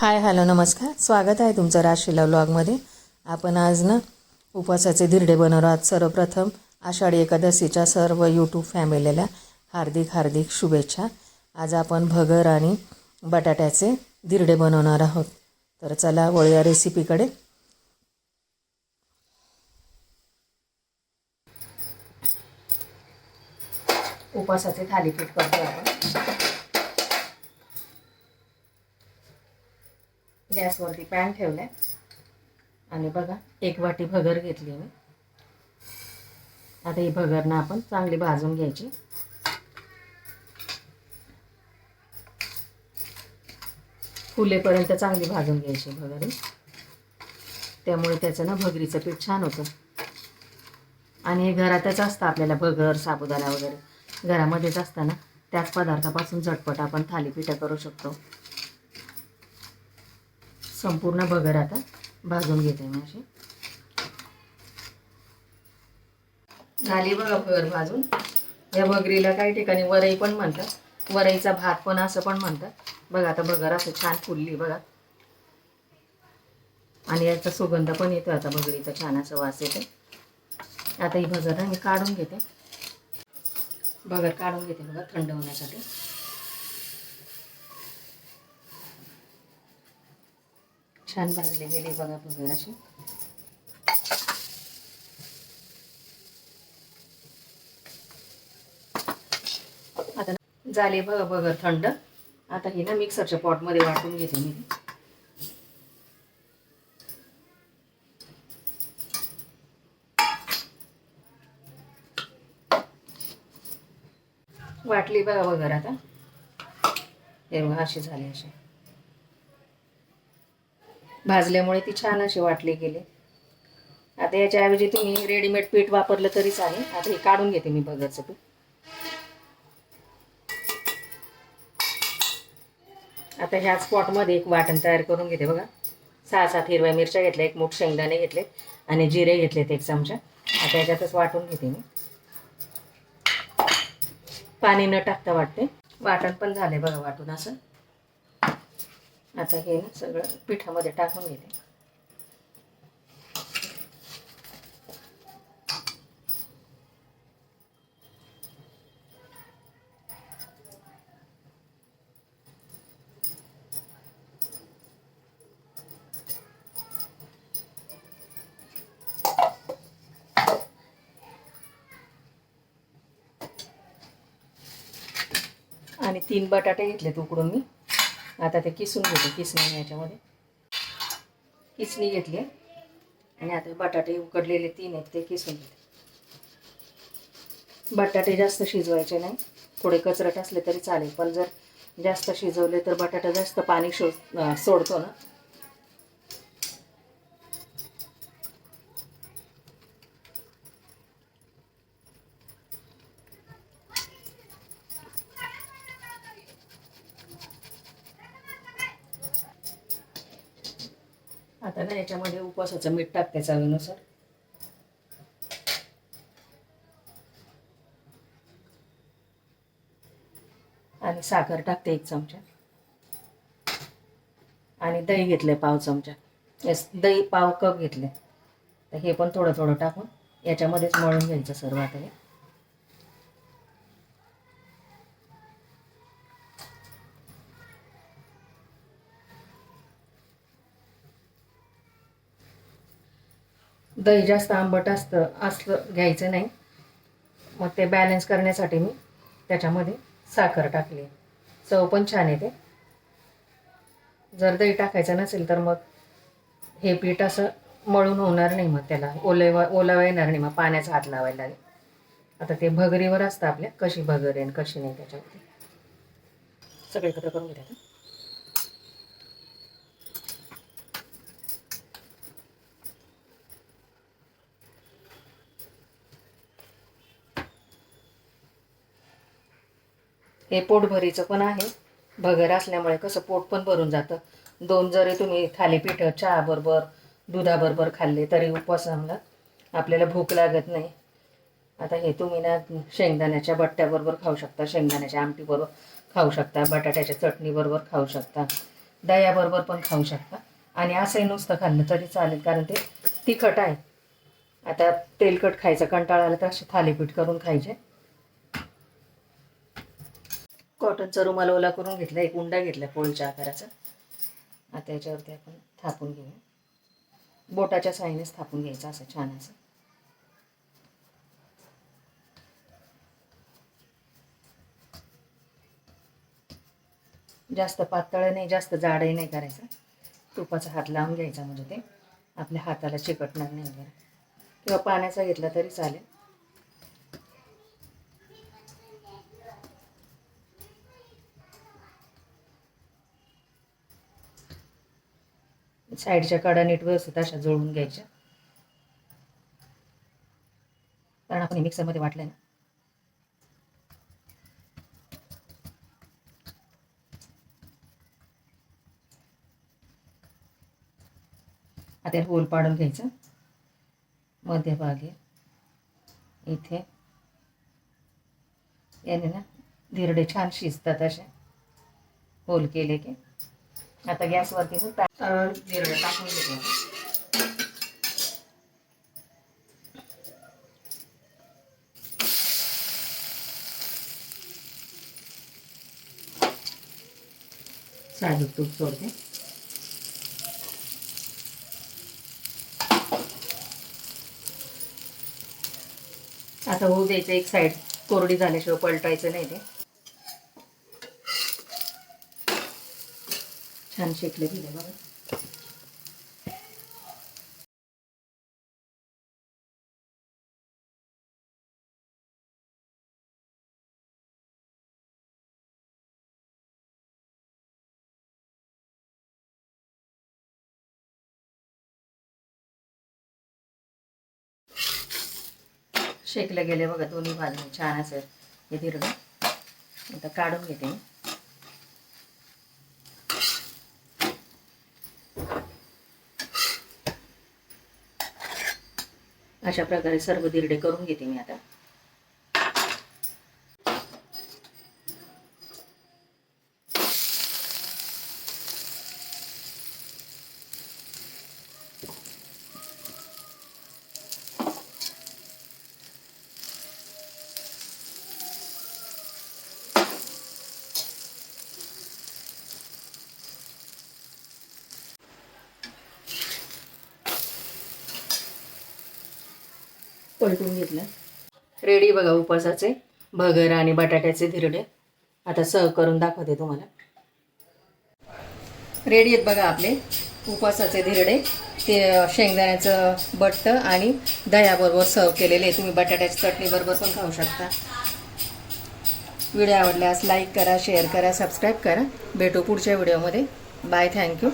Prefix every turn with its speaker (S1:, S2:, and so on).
S1: Hi hello नमस्कार. स्वागत आहे तुमचं राशीला ब्लॉगमध्ये आपण आज ना उपवासाचे धिरडे बनवणार आहोत. सर्वप्रथम आषाढी एकादशीच्या सर्व यूट्यूब फॅमिलीला हार्दिक हार्दिक शुभेच्छा. आज आपण भगर आणि बटाट्याचे धिरडे बनवणार आहोत. तर चला वळूया रेसिपीकडे. उपवासाचे थालीपीठ करतो आपण गॅसवरती पॅन ठेवलाय. आणि बघा एक वाटी भगर घेतली मी. आता ही भगर ना आपण चांगली भाजून घ्यायची. फुलेपर्यंत चांगली भाजून घ्यायची भगरी. त्यामुळे त्याचं ना भगरीचं पीठ छान होतं. आणि हे घरातच असतं आपल्याला भगर साबुदाणा वगैरे. घरामध्येच असताना त्याच पदार्थापासून झटपट आपण थालीपीठं करू शकतो. संपूर्ण भगर आता भाजून घेते मी अशी. झाली बघा भगर भाजून. या भगरीला काही ठिकाणी वरई पण म्हणतात. वरईचा भात पण असं पण म्हणतात. बघा आता भगर असं छान फुलली बघा. आणि याचा सुगंध पण येतो आता भगरीचा छान असं वास येते आता ही भगर ना मी काढून घेते. भगर काढून घेते बघा थंड होण्यासाठी. छान भाजले गेले बघा भगर असे आता झाले बघा बगर थंड. आता हे ना मिक्सरच्या पॉटमध्ये वाटून घेते मी. वाटली बघा बगर आता. हे बघा अशी झाली अशी. भाजल्यामुळे ती छान अशी वाटली गेली. आता याच्याऐवजी तुम्ही रेडीमेड पीठ वापरलं तरी चालेल आता हे काढून घेते मी बघायचं पीठ. आता ह्या स्पॉटमध्ये एक वाटण तयार करून घेते बघा. सहा सात हिरव्या मिरच्या घेतल्या एक मोठ शेंगदाणे घेतले आणि जिरे घेतलेत एक चमचा. आता याच्यातच वाटून घेते मी. पाणी न टाकता वाटते. वाटण पण झाले बघा वाटून असं. आता हे ना सगळं पिठामध्ये टाकून घेते. आणि तीन बटाटे घेतलेत उकडून मी. आता ते किसून घेते किसणी याच्यामध्ये. किसणी घेतली आणि आता बटाटे उकडलेले तीन आहेत ते किसून घेते. बटाटे जास्त शिजवायचे नाही. थोडे कचरट असले तरी चालेल पण जर जास्त शिजवले तर बटाटा जास्त पाणी शो सोडतो ना. आता ना याच्यामध्ये उपवासाचं मीठ टाकते चवीनुसार. आणि साखर टाकते एक चमचा. आणि दही घेतले पाव चमचा. येस दही पाव कप घेतले. तर हे पण थोडं थोडं टाकून याच्यामध्येच मळून घ्यायचं सर्व आता हे. दही जास्त आंबट असतं असलं घ्यायचं नाही. मग ते बॅलन्स करण्यासाठी मी त्याच्यामध्ये साखर टाकली. चव पण छान येते. जर दही टाकायचं नसेल तर मग हे पीठ असं मळून होणार नाही मग त्याला. ओलेवा ओलावा येणार नाही मग पाण्याचा हात लावायला. लागेल आता ते भगरीवर असतं आपल्या कशी भगर आहे कशी नाही त्याच्यामध्ये. सगळे एकत्र करून घेतात हे पोटभरीचं पण आहे. भगर असल्यामुळे कसं पोट पण भरून जातं. दोन जरी तुम्ही थालीपीठ चहाबरोबर दुधाबरोबर खाल्ले तरी उपवासाला आपल्याला भूक लागत नाही. आता हे तुम्ही ना शेंगदाण्याच्या बट्ट्याबरोबर खाऊ शकता शेंगदाण्याच्या आमटीबरोबर खाऊ शकता बटाट्याच्या चटणीबरोबर खाऊ शकता दह्याबरोबर पण खाऊ शकता. आणि असंही नुसतं खाल्लं तरी चालेल कारण ते तिखट आहे. आता तेलकट खायचं कंटाळा आला तर असे थालीपीठ करून खायचे. कॉटनचा रुमाल ओला करून घेतला एक उंडा घेतला पोळीच्या आकाराचा. आता याच्यावरती आपण थापून घेऊया. बोटाच्या साहाय्यानेच थापून घ्यायचं असं छान असं. जास्त पातळ नाही जास्त जाडही नाही करायचं. तुपाचा हात लावून घ्यायचा म्हणजे ते. आपल्या हाताला चिकटणार नाही वगैरे. किंवा पाण्याचा घेतला तरी चालेल. साईडच्या कडा नीट व्यवस्थित अशा जोडून घ्यायच्या. कारण आपण मिक्सरमध्ये वाटलं ना. आता होल पाडून घ्यायचं. मध्यभागी. इथे. याने ना धिरडे छान शिजतात असे होल केले की. आता गॅसवरती मग टाकून घेतो आता. साजूक तूप सोडते आता होऊ द्यायचं एक साईड कोरडी झाल्याशिवाय पलटायचं नाही ते छान शेकले गेले बघा. शेकले गेले बघा दोन्ही बाजूने छान असं हे दीर्घ आता काढून घेते अशा प्रकारे सर्व दिरडे करून घेते मी आता. पलटून घेतलं. रेडी बघा उपवासाचे. भगर आणि बटाट्याचे धिरडे. आता सर्व करून दाखवते तुम्हाला. रेडी आहेत बघा आपले उपवासाचे धिरडे. ते शेंगदाण्याचं बट्ट आणि दह्याबरोबर सर्व केलेले तुम्ही बटाट्याच्या चटणीबरोबर पण खाऊ शकता. व्हिडिओ आवडल्यास लाईक करा शेअर करा सबस्क्राईब करा. भेटू पुढच्या व्हिडिओमध्ये. Bye thank you